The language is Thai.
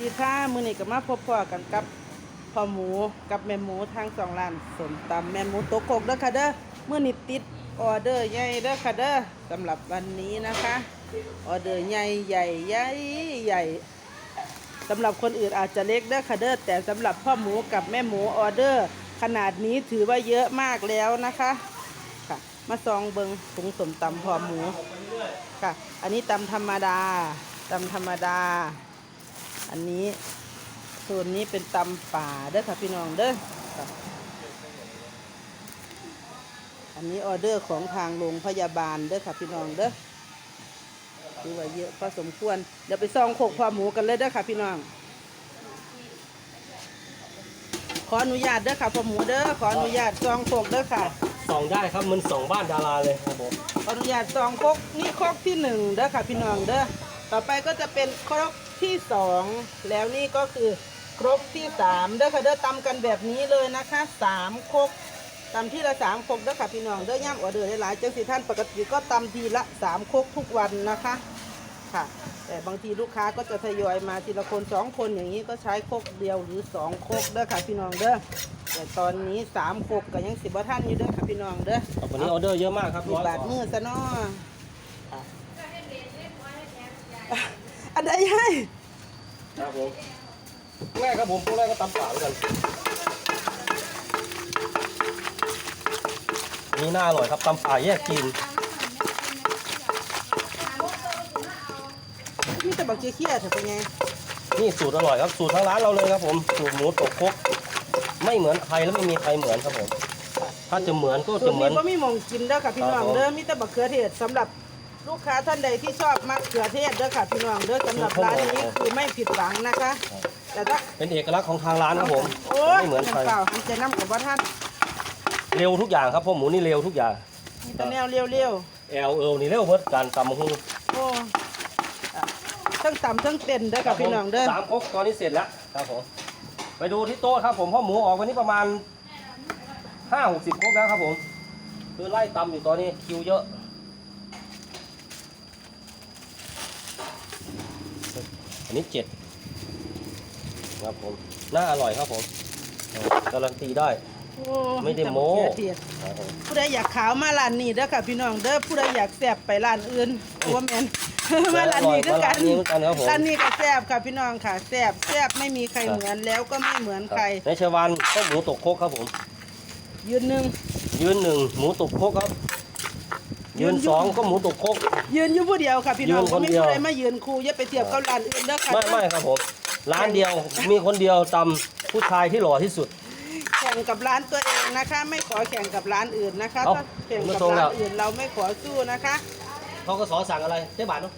ดีค่ะมือนี้ก็มาพบพ่อกันกับพ่อหมูกับแม่หมูทางสองร้านสมตำแม่หมูโตกโกกเด้อค่ะเด้อมื้อนี้ติดออเดอร์ใหญ่เด้อค่ะเด้อสำหรับวันนี้นะคะออเดอร์ใหญ่ใหญ่ใหญ่ใหญ่สำหรับคนอื่นอาจจะเล็กเด้อค่ะเด้อแต่สำหรับพ่อหมูกับแม่หมูออเดอร์ ขนาดนี้ถือว่าเยอะมากแล้วนะคะค่ะ มาซองเบิงถุงสมตำพ่อหมูค่ะ อันนี้ตำธรรมดาตำธรรมดา อันนี้ส่วนนี้เป็นตำป่าเด้อค่ะพี่น้องเด้อค่ะอันนี้ออเดอร์ของทางโรงพยาบาลเด้อค่ะพี่น้องเด้อถือว่าเยอะพอสมควร เดี๋ยวไปซองโขกพอหมูกันเลยเด้อค่ะพี่น้อง ขออนุญาตเด้อค่ะพ่อหมูเด้อขออนุญาตซองโขกเด้อค่ะส่องได้ครับมันส่องบ้านดาราเลยครับผมขออนุญาตซองครกนี่ครกที่หนึ่งเด้อค่ะพี่น้องเด้อต่อไปก็จะเป็นครก ที่สองแล้วนี่ก็คือครกที่สามเด้อค่ะเด้อตำกันแบบนี้เลยนะคะสามครกตำที่ละสามครกเด้อค่ะพี่น้องเด้อย่ำออเดอร์หลายๆจังสิท่านปกติก็ตำทีละสามครกทุกวันนะคะค่ะ แต่บางทีลูกค้าก็จะทยอยมาทีละคนสองคนอย่างนี้ก็ใช้ครกเดียวหรือสองครกเด้อค่ะพี่น้องเด้อแต่ตอนนี้สามครกก็ยังสิบว่าท่านอยู่เด้อค่ะพี่น้องเด้อวันนี้ออเดอร์เยอะมากครับมีร้อยบาดกว่ามือซะเนาะ อันใดให้ครับผมแรกครับผมพวกแรกก็ตำป่าเหมือนกันนี่น่าอร่อยครับตำป่าแยกกินมีแต่บักเคี้ยๆเถอะเป็นไงนี่สูตรอร่อยครับสูตรทางร้านเราเลยครับผมสูตรหมูตกครกไม่เหมือนใครและไม่มีใครเหมือนครับผมถ้าจะเหมือนก็สูจะตรเหมืนี้อนก็มีหมองกินเด้อค่ะพี่น้องครับผมเด้อมีแต่บักเขือเทศสำหรับ ลูกค้าท่านใดที่ชอบมะเขือเทศเด้อค่ะพี่น้องเด้อสำหรับร้านนี้คือไม่ผิดหวังนะคะ แต่ถ้าเป็นเอกลักษณ์ของทางร้านครับผมโอ้ยไม่เหมือนใครเปล่าหันใจน้ำกับว่าท่านเร็วทุกอย่างครับเพราะหมูนี่เร็วทุกอย่างมีแต่แนวเลี้ยวแอลเอลนี่เร็วเบิดการตำหุ้งๆโอ้อะทั้งต่ำทั้งเต้นเด้อค่ะพี่น้องเด้อสามครกตอนนี้เสร็จแล้วครับผมไปดูที่โต๊ะครับผมเพ่อหมูออกวันนี้ประมาณห้าหกสิบครกแล้วครับผมคือไล่ตำอยู่ตอนนี้คิวเยอะ อันนี้เจ็ดครับผมน่าอร่อยครับผมเออการันตีได้ โอ้ไม่ได้โม้ แต่บักเขือเทศครับผมผู้ใดอยากขาวมาร้านนี้เด้อค่ะพี่น้องเด้อผู้ใดอยากแซ่บไปร้านอื่นว่าแม่นมาร้านนี้คือกัน ร้านนี้เหมือนกันครับผมร้านนี้ก็แซ่บค่ะพี่น้องค่ะแซ่บแซ่บไม่มีใครเหมือนแล้วก็ไม่เหมือนใคร ในชวานก็หมูตกครกครับผม ยืนหนึ่งยืนหนึ่งหมูตกครกครับ ยืนสองก็หมูตกครก ยืนอยู่ผู้เดียวค่ะพี่น้องยืนคก็นไม่เดียวผู้ใดมายืนคู่อย่าไปเทียบกับร้านอื่นเด้อค่ะไม่ไม่ครับผมร้านเดียวมีคนเดียวตำผู้ชายที่หล่อที่สุด แข่งกับร้านตัวเองนะคะ ไม่ขอแข่งกับร้านอื่นนะคะเอ้าถ้าแข่งไม่กับตรงแล้ร้าวนอื่นเราไม่ขอสู้นะคะ เขาก็สอสั่งอะไรเจ๊บาทเนาะ